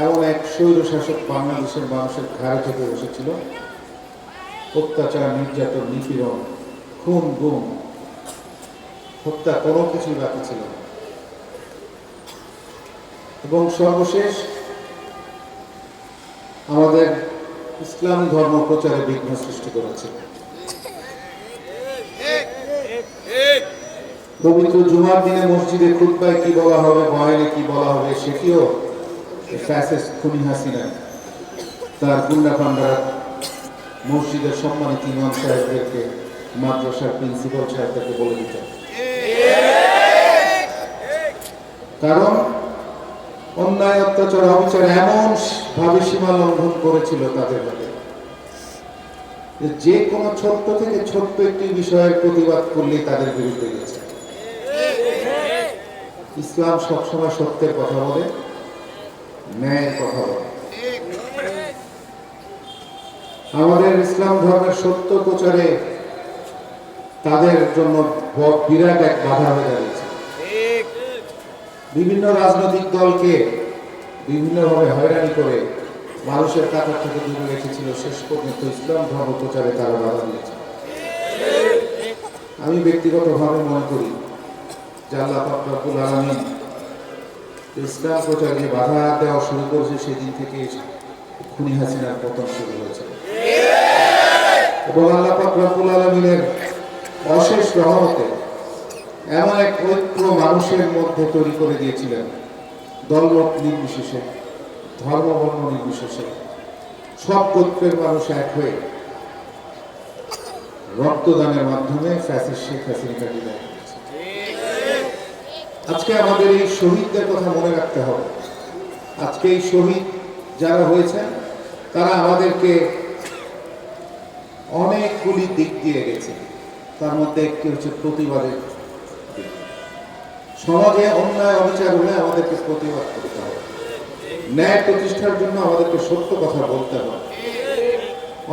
এমন এক স্বৈরশাসক বাংলাদেশের মানুষের ঘাড়ে চেপে বসেছিল অত্যাচার, নির্যাতন, নিপীড়ন, খুন, গুম, হত্যা কোনো কিছুই বাকি ছিল এবং সর্বশেষ আমাদের ইসলাম ধর্ম প্রচারে বিঘ্ন সৃষ্টি করেছে। পবিত্র জুমার দিনে মসজিদে খুতবায় কি বলা হবে, বয়ানে কি বলা হবে, সেটিও ফ্যাসেস খুনি হাসিনা, তার মসজিদের সম্মানিত ইমাম সাহেবদেরকে মাদ্রাসার প্রিন্সিপাল সাহেবদেরকে বলে দিতেন কারণ অন্যায়, অত্যাচার, অবিচার এমন ভাবে সীমা লঙ্ঘন করেছিল তাদের হাতে। যে যে কোনো ছোট্ট থেকে ছোট্ট একটি বিষয়ের প্রতিবাদ করলে তাদের বিরুদ্ধে গেছে। ইসলাম সবসময় সত্যের কথা বলে। ন্যায়ের কথা। আমাদের ইসলাম ধর্মের সত্য প্রচারে তাদের জন্য বিরাট এক বাধা হয়ে দাঁড়িয়েছে। বিভিন্ন রাজনৈতিক দলকে বিভিন্নভাবে হয়রানি করে মানুষের কাতার থেকে দূরে রেখেছিল। শেষ পর্যন্ত ইসলাম ধর্ম প্রচারে তারা বাধা দিয়েছে। আমি ব্যক্তিগতভাবে মনে করি যে আল্লাহ আলামিন ইসলাম প্রচারে বাধা দেওয়া শুরু করেছে, সেদিন থেকে খুনি হাসিনার পতন শুরু হয়েছে। এবং আল্লাহ রব্বুল আলামিনের অশেষ রহমতে এমন এক ঐক্য মানুষের মধ্যে তৈরি করে দিয়েছিলেন দলমত নির্বিশেষে ধর্ম বর্ণ নির্বিশেষে। সব গোত্রের মানুষ এক হয়ে রক্তদানের মাধ্যমে ফ্যাসিস শেখ হাসিনাকে আজকে আমাদের এই শহীদদের কথা মনে রাখতে হবে। আজকে এই শহীদ যারা হয়েছেন, তারা আমাদেরকে অনেকগুলি দিক দিয়ে গেছে তার মধ্যে একটি হচ্ছে প্রতিবাদের সমাজে অন্যায়, অবিচার হলে আমাদেরকে প্রতিবাদ করতে হবে। ন্যায় প্রতিষ্ঠার জন্য আমাদেরকে সত্য কথা বলতে হবে।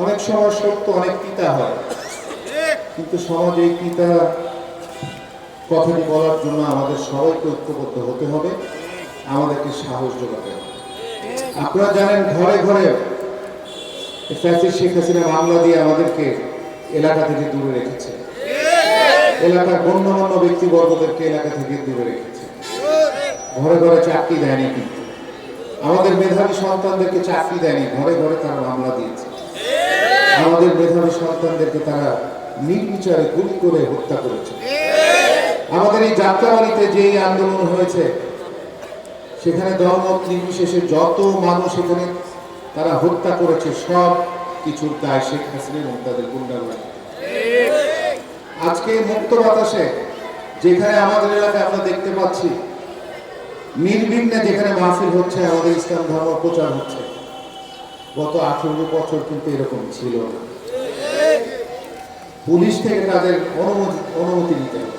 অনেক সময় সত্য অনেক পিতা হয়, কিন্তু সমাজে এই পিতা কথাটি বলার জন্য আমাদের সবাইকে ঐক্যবদ্ধ হতে হবে। আমাদেরকে সাহস যোগাতে হবে। আপনারা জানেন, ঘরে ঘরে শেখ হাসিনা মামলা দিয়ে আমাদেরকে এলাকা থেকে দূরে রেখেছে। এলাকার গণ্যমান্য ব্যক্তিবর্গদেরকে এলাকা থেকে দূরে রেখেছে। ঘরে ঘরে চাকরি দেয়নি কিন্তু। আমাদের মেধাবী সন্তানদেরকে চাকরি দেয়নি, ঘরে ঘরে তারা মামলা দিয়েছে। আমাদের মেধাবী সন্তানদেরকে তারা নির্বিচারে গুলি করে হত্যা করেছে। আমাদের এই যাত্রাবাড়িতে যে আন্দোলন হয়েছে, সেখানে দলমত নির্বিশেষে যত মানুষ এখানে তারা হত্যা করেছে, সব কিছুর দায় শেখ হাসিনা এবং তাদের আজকে মুক্ত বাতাসে যেখানে আমাদের এলাকায় আমরা দেখতে পাচ্ছি নির্বিঘ্নে যেখানে মাহফিল হচ্ছে, আমাদের ইসলাম ধর্ম প্রচার হচ্ছে। গত আঠেরো বছর কিন্তু এরকম ছিল না। পুলিশ থেকে তাদের অনুমতি অনুমতি নিতে হবে।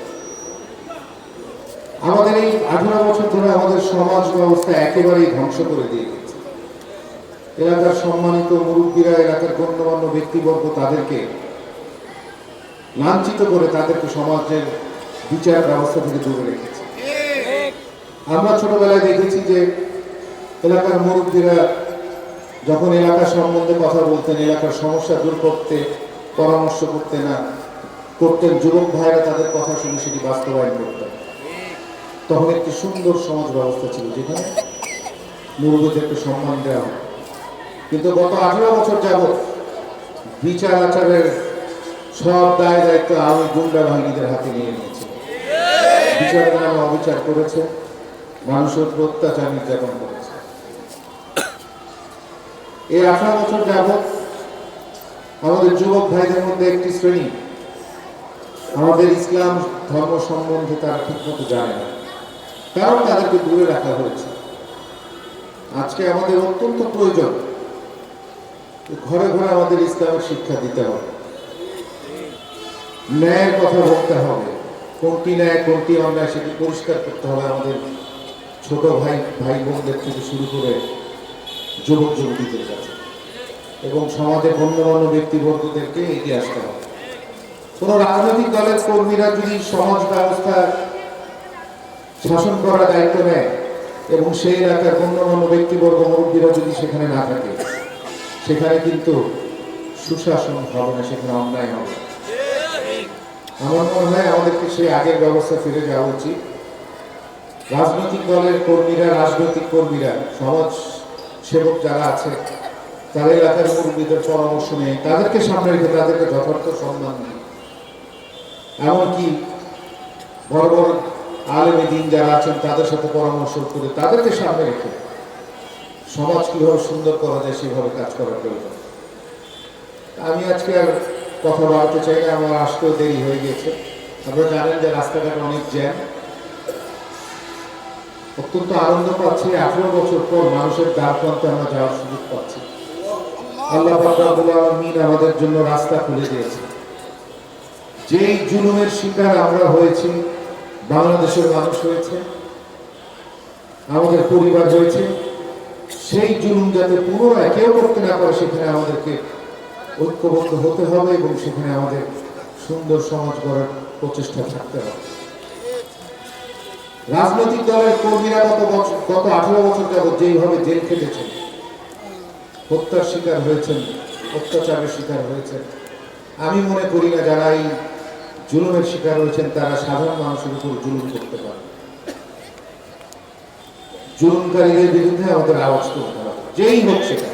আমাদের এই আঠারো বছর ধরে আমাদের সমাজ ব্যবস্থা একেবারেই ধ্বংস করে দিয়ে গেছে এলাকার সম্মানিত মুরব্বীরা এলাকার গণ্যমান্য ব্যক্তিবর্গ, তাদেরকে লাঞ্ছিত করে তাদেরকে সমাজের বিচার ব্যবস্থা থেকে দূরে রেখেছে। আমরা ছোটবেলায় দেখেছি যে এলাকার মুরব্বীরা যখন এলাকা সম্বন্ধে কথা বলতেন, এলাকার সমস্যা দূর করতে, পরামর্শ করতে না, করতেন, যুবক ভাইরা তাদের কথা শুনে সেটি বাস্তবায়ন করতেন। তখন একটি সুন্দর সমাজ ব্যবস্থা ছিল যেখানে মুরব্বীদেরকে সম্মান দেওয়া কিন্তু গত আঠারো বছর যাবৎ বিচার আচারের সব দায় দায়িত্ব আমি গুন্ডা বাহিনীদের হাতে নিয়ে নিয়েছে। বিচারের নামে অবিচার করেছে, মানুষের অত্যাচার নির্যাতন করেছে। এই আঠারো বছর যাবৎ আমাদের যুবক ভাইদের মধ্যে একটি শ্রেণি, আমাদের ইসলাম ধর্ম সম্বন্ধে তারা ঠিকমতো জানে না। কারণ তাদেরকে দূরে রাখা হয়েছে। আজকে আমাদের অত্যন্ত প্রয়োজন ঘরে ঘরে আমাদের ইসলামের শিক্ষা দিতে হবে। ন্যায়ের কথা বলতে হবে। কোনটি ন্যায়, কোনটি অন্যায় সেটি পরিষ্কার করতে হবে আমাদের ছোট ভাই ভাই বোনদের থেকে শুরু করে যুবক যুবতীদের কাছে। এবং সমাজের গণ্যমান্য ব্যক্তিবর্গদেরকে এগিয়ে আসতে হবে। কোনো রাজনৈতিক দলের কর্মীরা যদি সমাজ ব্যবস্থা শাসন করার দায়িত্ব নেয় এবং সেই এলাকার গণ্যমান্য ব্যক্তিবর্গ মুরব্বীরা যদি সেখানে না থাকে, সেখানে কিন্তু সুশাসন হবে না, সেখানে অন্যায় হবে। আমার মনে হয় আমাদেরকে সেই আগের ব্যবস্থা ফিরে যাওয়া উচিত। রাজনৈতিক দলের কর্মীরা, রাজনৈতিক কর্মীরা, সমাজ সেবক যারা আছে তারা এলাকার মুরব্বীদের পরামর্শ নেই তাদেরকে সামনে রেখে তাদেরকে যথার্থ সম্মান দিই এমনকি বড় বড় আলেমী দিন যারা আছেন, তাদের সাথে পরামর্শ করে তাদেরকে সামনে রেখে সমাজ কীভাবে সুন্দর করা যায়, সেভাবে কাজ করার প্রয়োজন। আমি আজকে আর কথা বাড়াতে চাই না, আমার আসতেও দেরি হয়ে গেছে। আপনারা জানেন যে রাস্তাঘাট অনেক জ্যাম। অত্যন্ত আনন্দ পাচ্ছি, আঠেরো বছর পর মানুষের দ্বার প্রান্তে আমরা যাওয়ার সুযোগ পাচ্ছি। আল্লাহ আলমিন আমাদের জন্য রাস্তা খুলে দিয়েছে যেই জুলুমের শিকার আমরা হয়েছি বাংলাদেশের মানুষ হয়েছে, আমাদের পরিবার হয়েছে। সেই জুলুম যাতে পুনরায় কেউ করতে না পারে, সেখানে আমাদেরকে ঐক্যবদ্ধ হতে হবে এবং সেখানে আমাদের সুন্দর সমাজ গড়ার প্রচেষ্টা থাকতে হবে। রাজনৈতিক দলের কর্মীরা গত গত আঠারো বছর যাবৎ যেইভাবে জেল খেটেছেন, হত্যার শিকার হয়েছেন, অত্যাচারের শিকার হয়েছেন, আমি মনে করি না যারা এই জুলুমের শিকার হয়েছেন তারা সাধারণ মানুষের উপর জুলুম করতে পারে। জুলুমকারীদের বিরুদ্ধে আমাদের আওয়াজ তুলতে হবে। যেই হোক সেটা।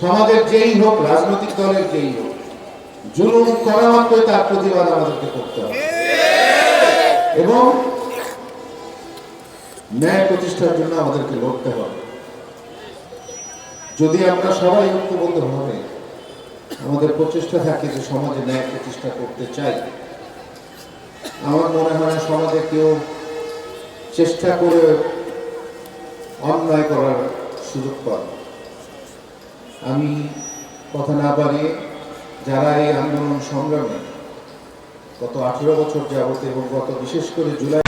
সমাজের যেই হোক, রাজনৈতিক দলের যেই হোক, জুলুম করা মাত্রই তার প্রতিবাদ আমাদেরকে করতে হবে। এবং ন্যায় প্রতিষ্ঠার জন্য আমাদেরকে লড়তে হবে। যদি আমরা সবাই ঐক্যবদ্ধ ভাবে আমাদের প্রচেষ্টা থাকে যে সমাজে ন্যায় প্রতিষ্ঠা করতে চাই আমার মনে হয় সমাজে কেউ চেষ্টা করে অন্যায় করার সুযোগ পান আমি কথা না পারি যারা এই আন্দোলন সংগ্রামে গত আঠেরো বছর যাবত এবং গত বিশেষ করে জুলাই